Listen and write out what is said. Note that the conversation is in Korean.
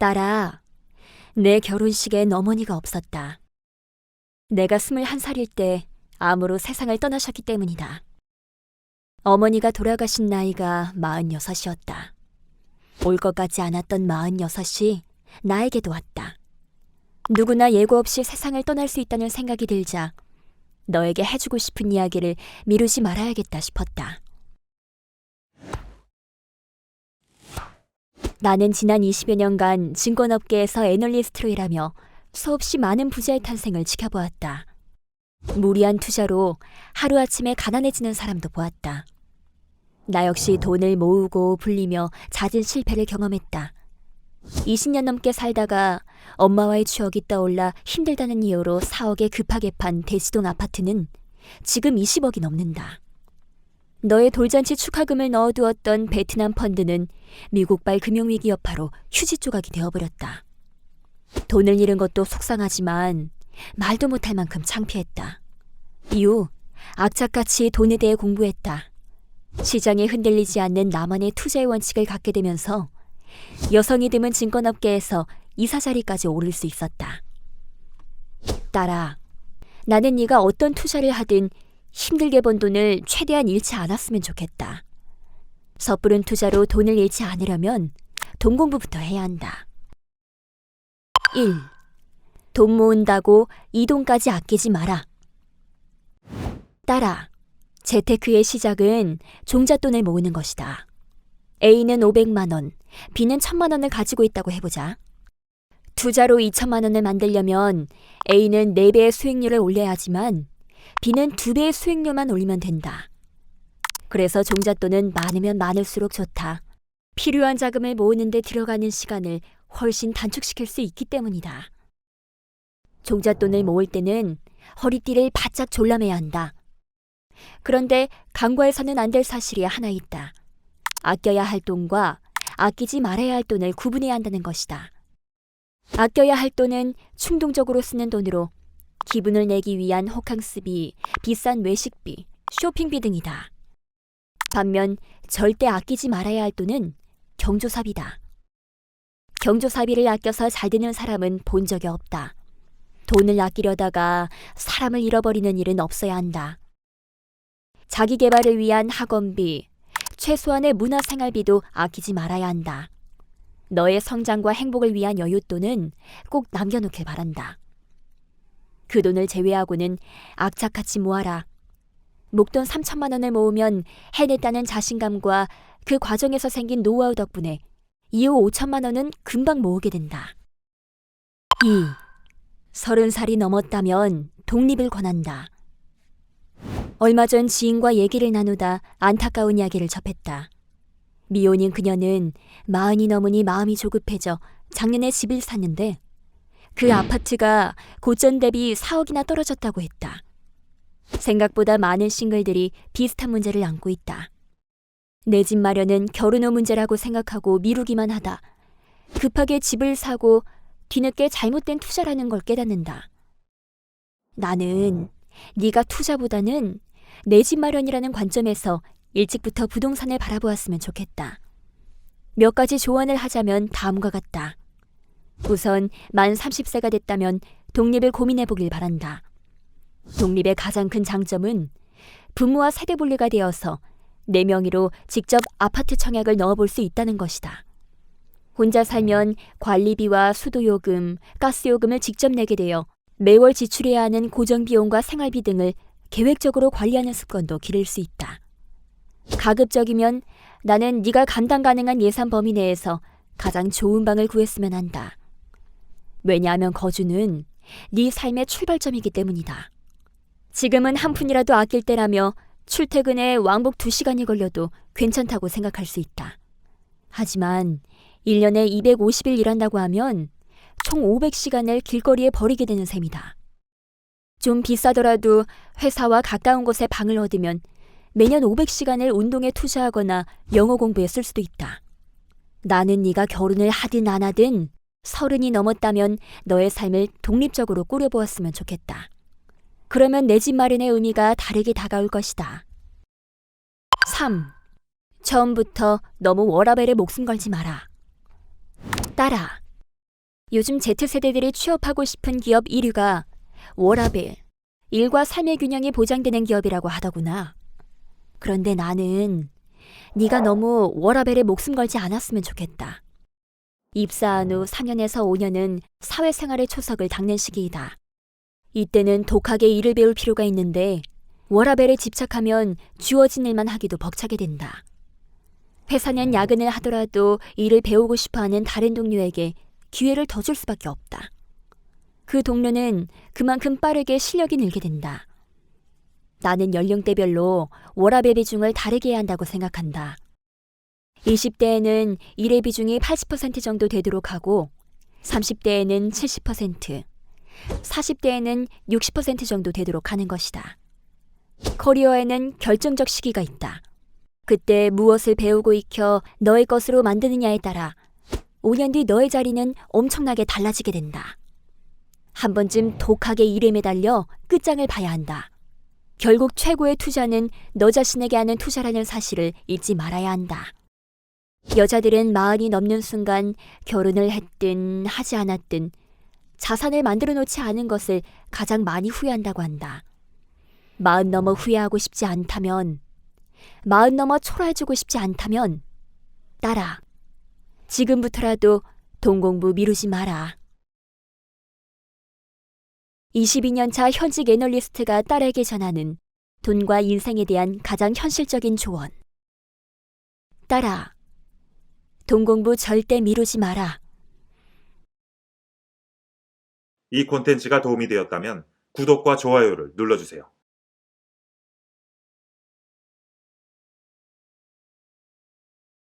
딸아, 내 결혼식엔 어머니가 없었다. 내가 스물한 살일 때 암으로 세상을 떠나셨기 때문이다. 어머니가 돌아가신 나이가 마흔여섯이었다. 올 것 같지 않았던 마흔여섯이 나에게도 왔다. 누구나 예고 없이 세상을 떠날 수 있다는 생각이 들자 너에게 해주고 싶은 이야기를 미루지 말아야겠다 싶었다. 나는 지난 20여 년간 증권업계에서 애널리스트로 일하며 수없이 많은 부자의 탄생을 지켜보았다. 무리한 투자로 하루아침에 가난해지는 사람도 보았다. 나 역시 돈을 모으고 불리며 잦은 실패를 경험했다. 20년 넘게 살다가 엄마와의 추억이 떠올라 힘들다는 이유로 4억에 급하게 판 대치동 아파트는 지금 20억이 넘는다. 너의 돌잔치 축하금을 넣어두었던 베트남 펀드는 미국발 금융위기 여파로 휴지 조각이 되어버렸다. 돈을 잃은 것도 속상하지만 말도 못할 만큼 창피했다. 이후 악착같이 돈에 대해 공부했다. 시장에 흔들리지 않는 나만의 투자의 원칙을 갖게 되면서 여성이 드문 증권업계에서 이사 자리까지 오를 수 있었다. 딸아, 나는 네가 어떤 투자를 하든 힘들게 번 돈을 최대한 잃지 않았으면 좋겠다. 섣부른 투자로 돈을 잃지 않으려면 돈 공부부터 해야 한다. 1. 돈 모은다고 이 돈까지 아끼지 마라. 딸아, 재테크의 시작은 종잣돈을 모으는 것이다. A는 500만 원, B는 1000만 원을 가지고 있다고 해보자. 투자로 2천만 원을 만들려면 A는 4배의 수익률을 올려야 하지만 B는 2배의 수익률만 올리면 된다. 그래서 종잣돈은 많으면 많을수록 좋다. 필요한 자금을 모으는 데 들어가는 시간을 훨씬 단축시킬 수 있기 때문이다. 종잣돈을 모을 때는 허리띠를 바짝 졸라매야 한다. 그런데 간과해서는 안 될 사실이 하나 있다. 아껴야 할 돈과 아끼지 말아야 할 돈을 구분해야 한다는 것이다. 아껴야 할 돈은 충동적으로 쓰는 돈으로 기분을 내기 위한 호캉스비, 비싼 외식비, 쇼핑비 등이다. 반면 절대 아끼지 말아야 할 돈은 경조사비다. 경조사비를 아껴서 잘 되는 사람은 본 적이 없다. 돈을 아끼려다가 사람을 잃어버리는 일은 없어야 한다. 자기 개발을 위한 학원비, 최소한의 문화생활비도 아끼지 말아야 한다. 너의 성장과 행복을 위한 여윳돈은 꼭 남겨놓길 바란다. 그 돈을 제외하고는 악착같이 모아라. 목돈 3천만 원을 모으면 해냈다는 자신감과 그 과정에서 생긴 노하우 덕분에 이후 5천만 원은 금방 모으게 된다. 2. 서른 살이 넘었다면 독립을 권한다. 얼마 전 지인과 얘기를 나누다 안타까운 이야기를 접했다. 미혼인 그녀는 마흔이 넘으니 마음이 조급해져 작년에 집을 샀는데 그 아파트가 고점 대비 4억이나 떨어졌다고 했다. 생각보다 많은 싱글들이 비슷한 문제를 안고 있다. 내 집 마련은 결혼 후 문제라고 생각하고 미루기만 하다. 급하게 집을 사고 뒤늦게 잘못된 투자라는 걸 깨닫는다. 나는 네가 투자보다는 내 집 마련이라는 관점에서 일찍부터 부동산을 바라보았으면 좋겠다. 몇 가지 조언을 하자면 다음과 같다. 우선 만 30세가 됐다면 독립을 고민해 보길 바란다. 독립의 가장 큰 장점은 부모와 세대 분리가 되어서 내 명의로 직접 아파트 청약을 넣어볼 수 있다는 것이다. 혼자 살면 관리비와 수도요금, 가스요금을 직접 내게 되어 매월 지출해야 하는 고정비용과 생활비 등을 계획적으로 관리하는 습관도 기를 수 있다. 가급적이면 나는 네가 감당 가능한 예산 범위 내에서 가장 좋은 방을 구했으면 한다. 왜냐하면 거주는 네 삶의 출발점이기 때문이다. 지금은 한 푼이라도 아낄 때라며 출퇴근에 왕복 2시간이 걸려도 괜찮다고 생각할 수 있다. 하지만 1년에 250일 일한다고 하면 총 500시간을 길거리에 버리게 되는 셈이다. 좀 비싸더라도 회사와 가까운 곳에 방을 얻으면 매년 500시간을 운동에 투자하거나 영어 공부에 쓸 수도 있다. 나는 네가 결혼을 하든 안 하든 서른이 넘었다면 너의 삶을 독립적으로 꾸려보았으면 좋겠다. 그러면 내 집 마련의 의미가 다르게 다가올 것이다. 3. 처음부터 너무 워라벨에 목숨 걸지 마라. 딸아, 요즘 Z세대들이 취업하고 싶은 기업 1위가 워라벨, 일과 삶의 균형이 보장되는 기업이라고 하더구나. 그런데 나는 네가 너무 워라벨에 목숨 걸지 않았으면 좋겠다. 입사한 후 4년에서 5년은 사회생활의 초석을 닦는 시기이다. 이때는 독하게 일을 배울 필요가 있는데 워라벨에 집착하면 주어진 일만 하기도 벅차게 된다. 회사는 야근을 하더라도 일을 배우고 싶어하는 다른 동료에게 기회를 더 줄 수밖에 없다. 그 동료는 그만큼 빠르게 실력이 늘게 된다. 나는 연령대별로 워라벨 비중을 다르게 해야 한다고 생각한다. 20대에는 일의 비중이 80% 정도 되도록 하고 30대에는 70%, 40대에는 60% 정도 되도록 하는 것이다. 커리어에는 결정적 시기가 있다. 그때 무엇을 배우고 익혀 너의 것으로 만드느냐에 따라 5년 뒤 너의 자리는 엄청나게 달라지게 된다. 한 번쯤 독하게 일에 매달려 끝장을 봐야 한다. 결국 최고의 투자는 너 자신에게 하는 투자라는 사실을 잊지 말아야 한다. 여자들은 마흔이 넘는 순간 결혼을 했든 하지 않았든 자산을 만들어 놓지 않은 것을 가장 많이 후회한다고 한다. 마흔 넘어 후회하고 싶지 않다면, 마흔 넘어 초라해지고 싶지 않다면, 딸아, 지금부터라도 돈 공부 미루지 마라. 22년 차 현직 애널리스트가 딸에게 전하는 돈과 인생에 대한 가장 현실적인 조언. 딸아, 돈 공부 절대 미루지 마라. 이 콘텐츠가 도움이 되었다면 구독과 좋아요를 눌러주세요.